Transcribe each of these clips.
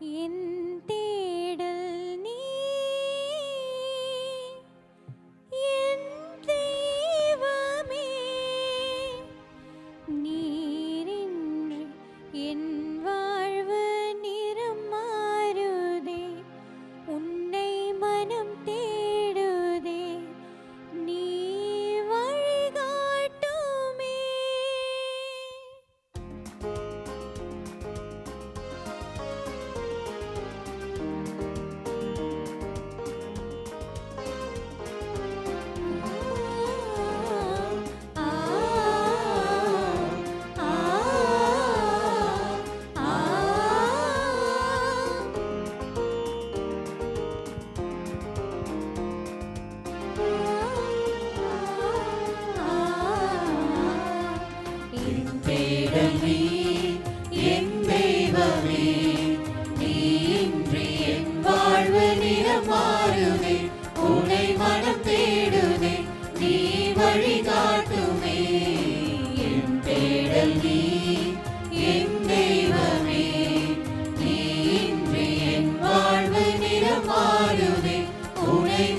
என்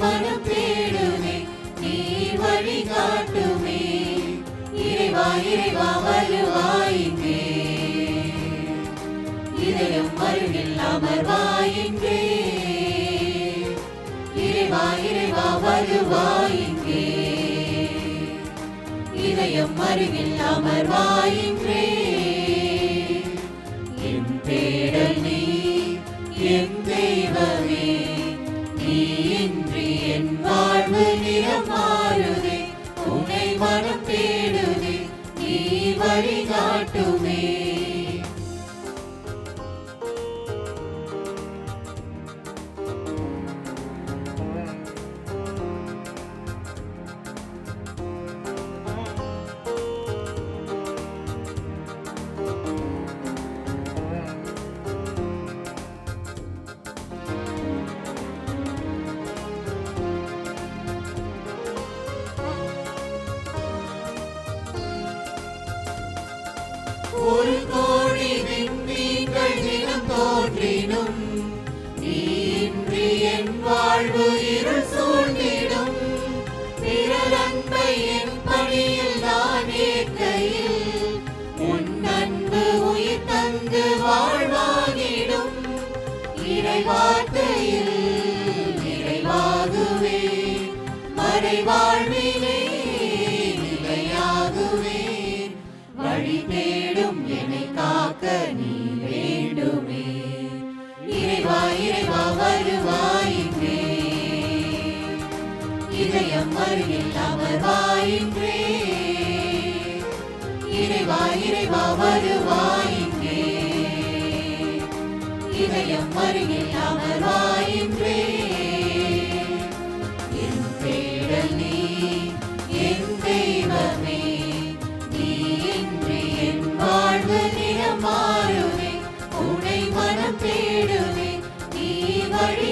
மனம் தேடுதே நீ வழி வழிகாட்டுமே இறைவா இறைவா வருவாயின்றே இதயம் அருகில் அமர்வாயின்றே. இறைவா இறைவா வருவாயின்றே இதயம் அருகில் அமர்வாயின்றே. இன்றி என் வாழ்வு நிறம் மாறுதே உன்னை மனம் தேடுதே. நீ வழிகாட்டுமே. ஒரு கோடி விண்மீன்கள் தினம் தோன்றினும் நீ இன்றி என் வாழ்வு இருள் சூழ்ந்திடும். பிறர் என் பணியில் நான் ஏற்கையில் உன் அன்பு உயிர் தந்து வாழ்வாகிடும். இறைவார்த்தையில் நிறைவாகுவே மறைவாழ்விலே நிலையாகுவே. வழிபே இதயம் அருகில் அமர்வாயின்றே இறைவா இறைவா வருவாயின்றே இதயம் அருகில் அமர்வாயின்றே மாறுவே உனை மனம் தேடுவே நீ வழி